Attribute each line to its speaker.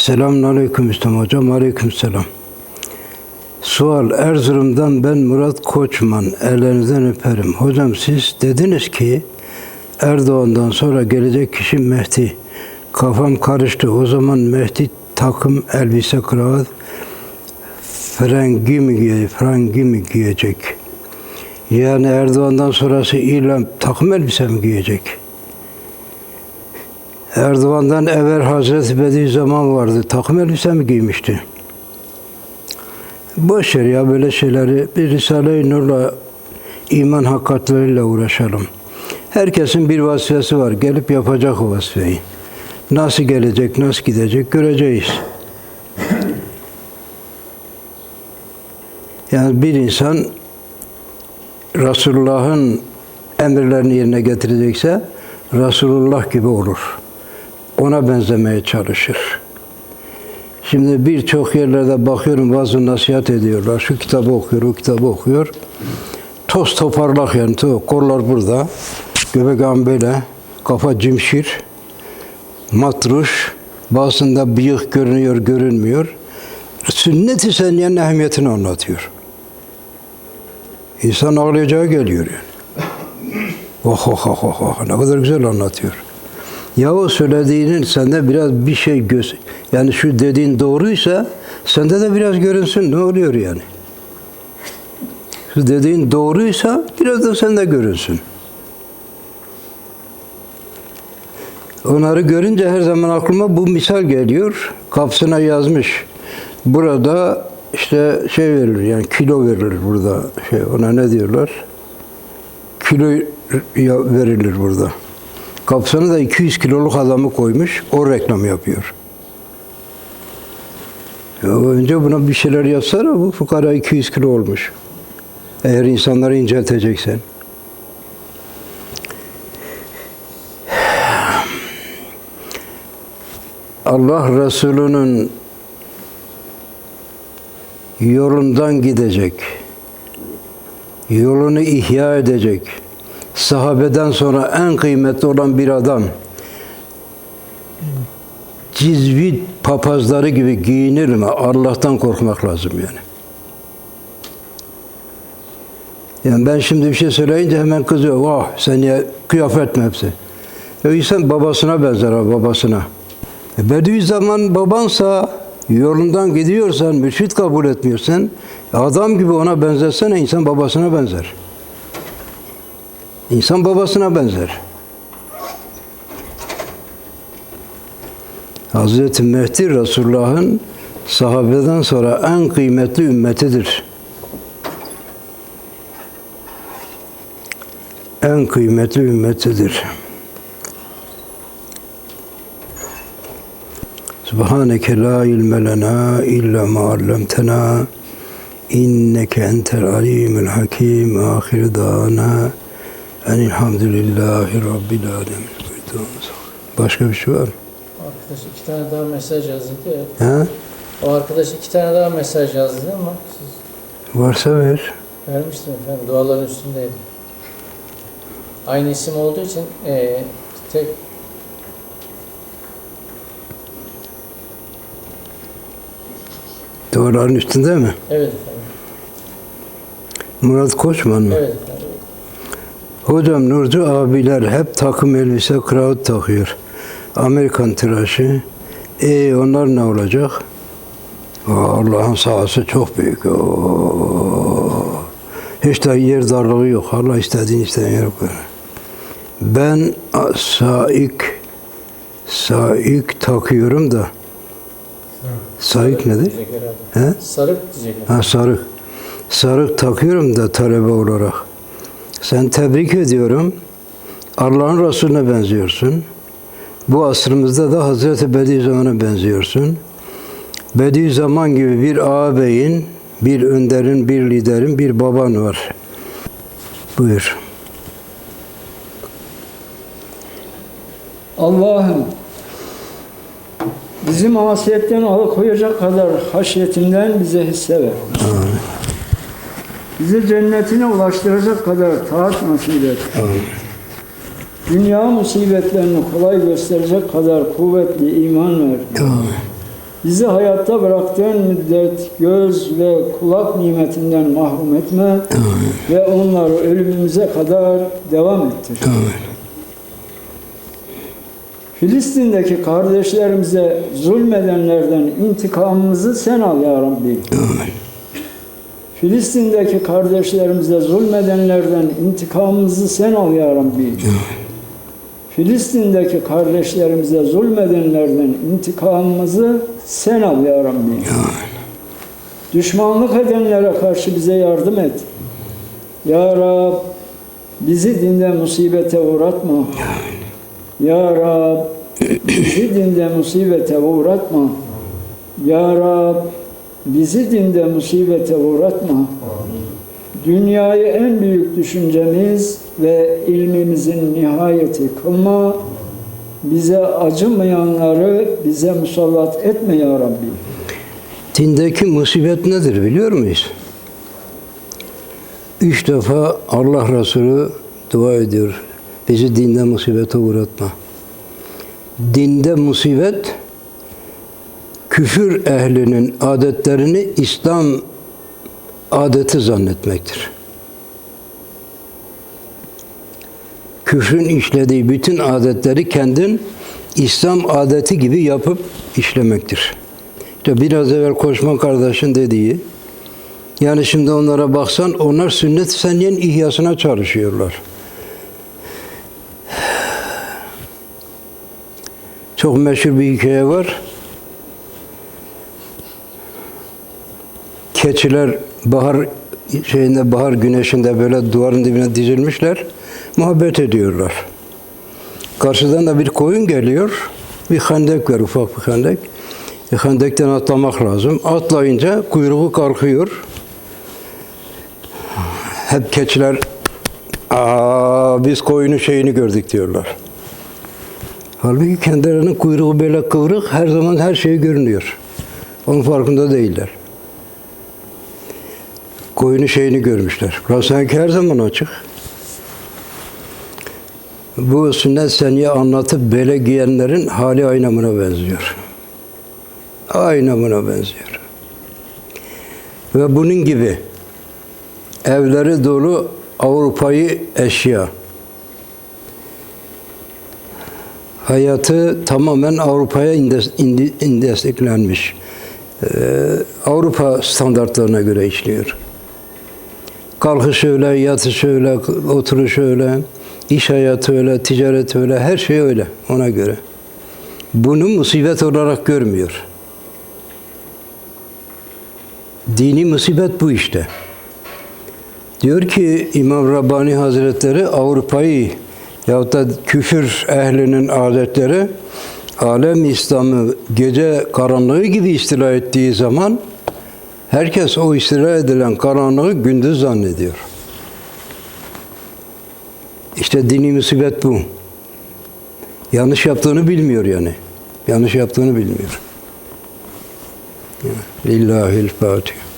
Speaker 1: Selamun Aleyküm Müslüm Hocam. Aleyküm selam. Sual Erzurum'dan ben Murat Koçman. Ellerinizden öperim. Hocam siz dediniz ki Erdoğan'dan sonra gelecek kişi Mehdi. Kafam karıştı. O zaman Mehdi takım, elbise, kravat frengi mi giyecek, frengi mi giyecek? Yani Erdoğan'dan sonrası İlham takım elbise mi giyecek? Erdoğan'dan evvel Hazreti Bediüzzaman vardı. Takım elbise mi giymişti? Boş ya böyle şeyleri. Bir Risale-i Nur'la iman hakikatleriyle uğraşalım. Herkesin bir vazifesi var. Gelip yapacak o vazifeyi. Nasıl gelecek, nasıl gidecek göreceğiz. Yani bir insan Resulullah'ın emirlerini yerine getirecekse Resulullah gibi olur. Ona benzemeye çalışır. Şimdi birçok yerlerde bakıyorum bazı nasihat ediyorlar. Şu kitabı okuyor, o kitabı okuyor. Toz toparlak yani. to- Kollar burada. Göbek ağım böyle. Kafa cimşir. Matruş. Bazısında bıyık görünüyor, görünmüyor. Sünnet-i seniyenin ehemmiyetini anlatıyor. İnsan ağlayacağı geliyor yani. Oh oh oh oh oh ne kadar güzel anlatıyor. Ya o söylediğinin sende biraz bir şey göz yani şu dediğin doğruysa sende de biraz görünsün ne oluyor yani? Şu dediğin doğruysa biraz da sende görünsün. Onları görünce her zaman aklıma bu misal geliyor. Kapsına yazmış. Burada işte şey verilir yani kilo verilir burada. Şey ona ne diyorlar? Kilo verilir burada. Kapsana da 200 kiloluk adamı koymuş. O reklam yapıyor. Ya önce buna bir şeyler yapsana. Bu fukara 200 kilo olmuş. Eğer insanları incelteceksen. Allah Resulü'nün yolundan gidecek, yolunu ihya edecek, sahabeden sonra en kıymetli olan bir adam, cizvit papazları gibi giyinir mi? Allah'tan korkmak lazım yani. Yani ben şimdi bir şey söyleyince hemen kızıyor. Vah sen ya kıyafet mi hepsi? Ya insan babasına benzer ha babasına. E, Bediüzzaman babansa yolundan gidiyorsan, mürşit kabul etmiyorsan adam gibi ona benzetsene insan babasına benzer. İnsan babasına benzer. Hazreti Mehdi Resulullah'ın sahabeden sonra en kıymetli ümmetidir. En kıymetli ümmetidir. Subhaneke la ilme lena illa ma allamtena inneke entel alimul hakim ahir dana enilhamdülillahi rabbil alemin. Başka bir şey var mı?
Speaker 2: Arkadaş iki tane daha mesaj yazdı ya.
Speaker 1: Ha?
Speaker 2: O arkadaş iki tane daha mesaj yazdı ama siz
Speaker 1: Varsa ver.
Speaker 2: vermiştim efendim. Duaların üstündeydi. Aynı isim olduğu için eee tek
Speaker 1: Duvarların üstünde mi?
Speaker 2: evet efendim.
Speaker 1: Murat Koçman mı?
Speaker 2: Evet efendim.
Speaker 1: Hocam Nurcu abiler hep takım elbise, kravat takıyor. Amerikan tıraşı. E onlar ne olacak? Allah'ın sahası çok büyük. Oo. Hiç de yer darlığı yok. Allah istediğini yer koyar. Ben saik saik takıyorum da saik nedir? He?
Speaker 2: Sarık diyecek.
Speaker 1: Ha sarık. Sarık takıyorum da talebe olarak. Sen tebrik ediyorum. Allah'ın Resulüne benziyorsun. Bu asrımızda da Hazreti Bediüzzaman'a benziyorsun. Bediüzzaman gibi bir ağabeyin, bir önderin, bir liderin, bir baban var. Buyur.
Speaker 3: Allah'ım bizi masiyetten alıkoyacak kadar haşyetinden bize hisse ver. Bizi cennetine ulaştıracak kadar taat nasip et. Dünya musibetlerini kolay gösterecek kadar kuvvetli iman ver.
Speaker 1: Amin.
Speaker 3: Bizi hayatta bıraktığın müddet göz ve kulak nimetinden mahrum etme ve onları ölümümüze kadar devam ettir. Filistin'deki kardeşlerimize zulmedenlerden intikamımızı sen al ya Rabbi. Filistin'deki kardeşlerimize zulmedenlerden intikamımızı sen al ya Rabbi. Filistin'deki kardeşlerimize zulmedenlerden intikamımızı sen al ya Rabbi. Düşmanlık edenlere karşı bize yardım et. Ya Rab bizi dinde musibete uğratma. Ya Rab bizi dinde musibete uğratma. Ya Rab bizi dinde musibete uğratma. Dünyayı en büyük düşüncemiz ve ilmimizin nihayeti kılma. Bize acımayanları bize musallat etme ya Rabbi.
Speaker 1: Dindeki musibet nedir biliyor muyuz? Üç defa Allah Resulü dua ediyor. Bizi dinde musibete uğratma. Dinde musibet, küfür ehlinin adetlerini İslam adeti zannetmektir. Küfrün işlediği bütün adetleri kendin İslam adeti gibi yapıp işlemektir. İşte biraz evvel Koşman kardeşin dediği, yani şimdi onlara baksan onlar sünnet seniyenin ihyasına çalışıyorlar. Çok meşhur bir hikaye var. Keçiler bahar şeyinde bahar güneşinde böyle duvarın dibine dizilmişler. Muhabbet ediyorlar. Karşıdan da bir koyun geliyor. Bir hendek var, ufak bir hendek. E, hendekten atlamak lazım. Atlayınca kuyruğu kalkıyor. Hep keçiler Aa, biz koyunun şeyini gördük diyorlar. Halbuki kendilerinin kuyruğu böyle kıvrık, her zaman her şey görünüyor. Onun farkında değiller. Koyunun şeyini görmüşler. Burası sanki her zaman açık. Bu sünnet seniye anlatıp bele giyenlerin hali aynamına benziyor. Aynamına benziyor. Ve bunun gibi evleri dolu Avrupa'yı eşya. Hayatı tamamen Avrupa'ya indes- indi- indesteklenmiş. Ee, Avrupa standartlarına göre işliyor. Kalkış öyle, yatış öyle, oturuş öyle, iş hayatı öyle, ticaret öyle, her şey öyle ona göre. Bunu musibet olarak görmüyor. Dini musibet bu işte. Diyor ki İmam Rabbani Hazretleri Avrupa'yı yahut da küfür ehlinin adetleri alem İslam'ı gece karanlığı gibi istila ettiği zaman herkes o istila edilen karanlığı gündüz zannediyor. İşte dini musibet bu. Yanlış yaptığını bilmiyor yani. Yanlış yaptığını bilmiyor. Lillahil Fatiha.